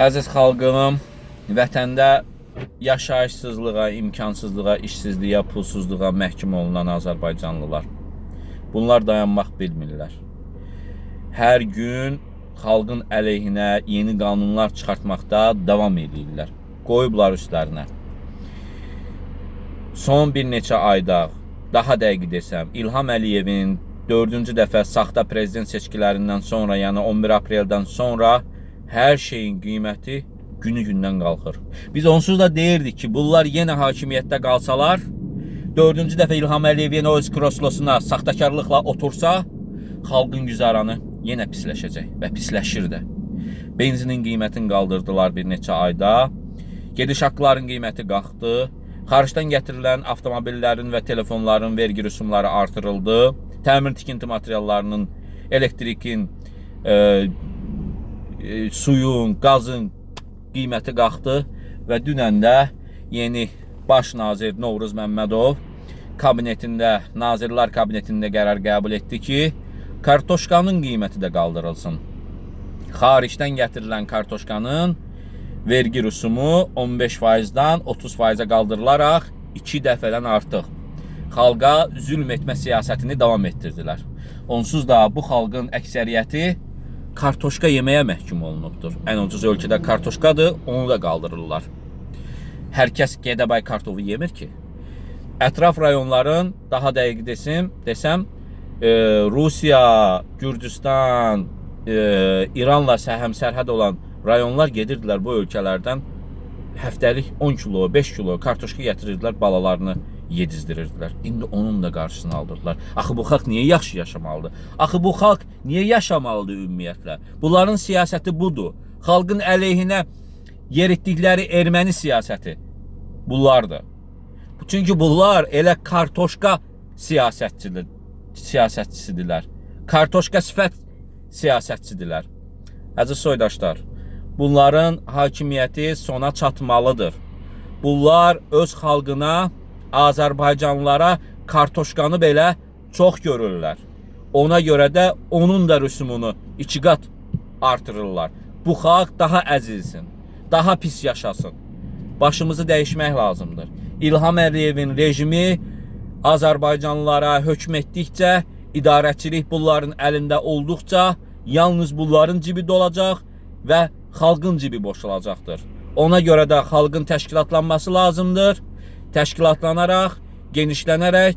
Əziz xalqım, vətəndə yaşayışsızlığa, imkansızlığa, işsizliyə, pulsuzluğa məhkum olunan Azərbaycanlılar. Bunlar dayanmaq bilmirlər. Hər gün xalqın əleyhinə yeni qanunlar çıxartmaqda davam edirlər. Qoyublar üstlərinə. Son bir neçə ayda, daha dəqiq desəm, İlham Əliyevin 4-cü dəfə saxta prezident seçkilərindən sonra, yəni 11 apreldən sonra hər şeyin qiyməti günü-gündən qalxır. Biz onsuz da deyirdik ki, bunlar yenə hakimiyyətdə qalsalar, 4-cü dəfə İlham Əliyev yenə öz kroslosuna saxtakarlıqla otursa, xalqın güzaranı yenə pisləşəcək və pisləşir də. Benzinin qiymətini qaldırdılar bir neçə ayda. Gediş haqqların qiyməti qalxdı. Xaricdən gətirilən avtomobillərin və telefonların vergi rüsumları artırıldı. Təmir tikinti materiallarının, elektrikin, e, e, suyun, qazın qiyməti qalxdı və dünən də yeni baş nazir Novruz Məmmədov kabinetində, Nazirlər Kabinetində qərar qəbul etdi ki, kartoşkanın qiyməti də qaldırılsın. Xaricdən gətirilən kartoşkanın vergi rüsumu 15%-dan 30%-ə qaldırılaraq 2 dəfədən artıq xalqa zülm etmə siyasətini davam etdirdilər. Onsuz da bu xalqın əksəriyyəti kartoşka yeməyə məhkum olunubdur. Ən ucuz ölkədə kartoşkadır, onu da qaldırırlar. Hər kəs Gədəbay kartofu yemir ki. Ətraf rayonların daha dəqiq desəm, desəm e, Rusiya, Gürcüstan, e, İranla səhəm sərhəd olan rayonlar gedirdilər bu ölkələrdən həftəlik 10 kilo, 5 kilo kartoşka gətirirdilər, balalarını yedizdirirdilər. İndi onun da qarşısını aldırdılar. Axı bu xalq niyə yaxşı yaşamalıdır? Axı bu xalq niyə yaşamalıdır ümumiyyətlə? Bunların siyasəti budur. Xalqın əleyhinə yeritdikləri erməni siyasəti bunlardır. Çünki bunlar elə kartoşka siyasətçidir, siyasətçisidirlər. Kartoşka sifət siyasətçidirlər. Əziz soydaşlar, bunların hakimiyyəti sona çatmalıdır. Bunlar öz xalqına, Azərbaycanlılara kartoşkanı belə çox görürlər. Ona görə də onun da rüsumunu iki qat artırırlar. Bu xalq daha əzilsin, daha pis yaşasın. Başımızı dəyişmək lazımdır. İlham Əliyevin rejimi Azərbaycanlılara hökm etdikcə, idarəçilik bunların əlində olduqca yalnız bunların cibi dolacaq və xalqın cibi boşalacaqdır. Ona görə də xalqın təşkilatlanması lazımdır. Təşkilatlanaraq, genişlənərək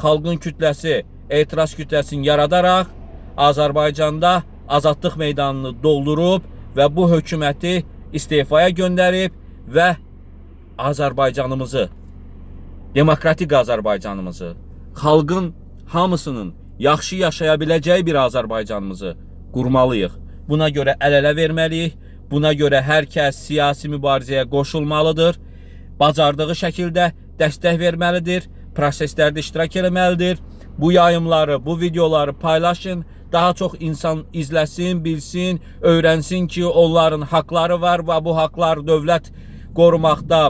xalqın kütləsi, etiraz kütləsini yaradaraq Azərbaycanda azadlıq meydanını doldurub və bu hökuməti istefaya göndərib və Azərbaycanımızı, demokratik Azərbaycanımızı, xalqın hamısının yaxşı yaşaya biləcəyi bir Azərbaycanımızı qurmalıyıq. Buna görə əl-ələ verməliyik. Buna görə hər kəs siyasi mübarizəyə qoşulmalıdır. Bacardığı şəkildə dəstək verməlidir. Proseslərdə iştirak etməlidir. Bu yayımları, bu videoları paylaşın. Daha çox insan izləsin, bilsin, öyrənsin ki, onların haqları var və bu haqlar dövlət qorumaqda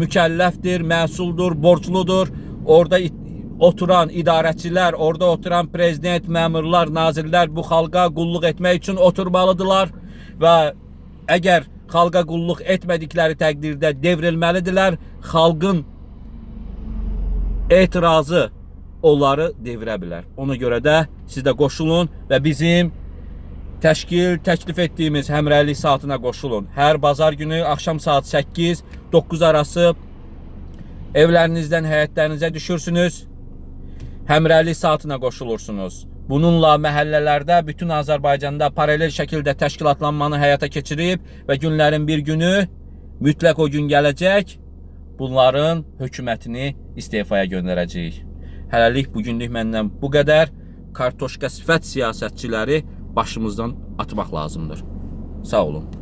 mükəlləfdir, məsuldur, borcludur. Orada oturan idarəçilər, orada oturan prezident, məmurlar, nazirlər bu xalqa qulluq etmək üçün oturmalıdırlar və əgər xalqa qulluq etmədikləri təqdirdə devrilməlidirlər. Xalqın etirazı onları devirə bilər. Ona görə də siz də qoşulun və bizim təşkil təklif etdiyimiz həmrəylik saatına qoşulun. Hər bazar günü axşam saat 8-9 arası evlərinizdən həyətlərinizə düşürsünüz. Həmrəylik saatına qoşulursunuz. Bununla məhəllələrdə bütün Azərbaycanda paralel şəkildə təşkilatlanmanı həyata keçirib və günlərin bir günü mütləq o gün gələcək bunların hökumətini istefaya göndərəcəyik. Hələlik bu günlük məndən bu qədər. Kartoşka sifət siyasətçiləri başımızdan atmaq lazımdır. Sağ olun.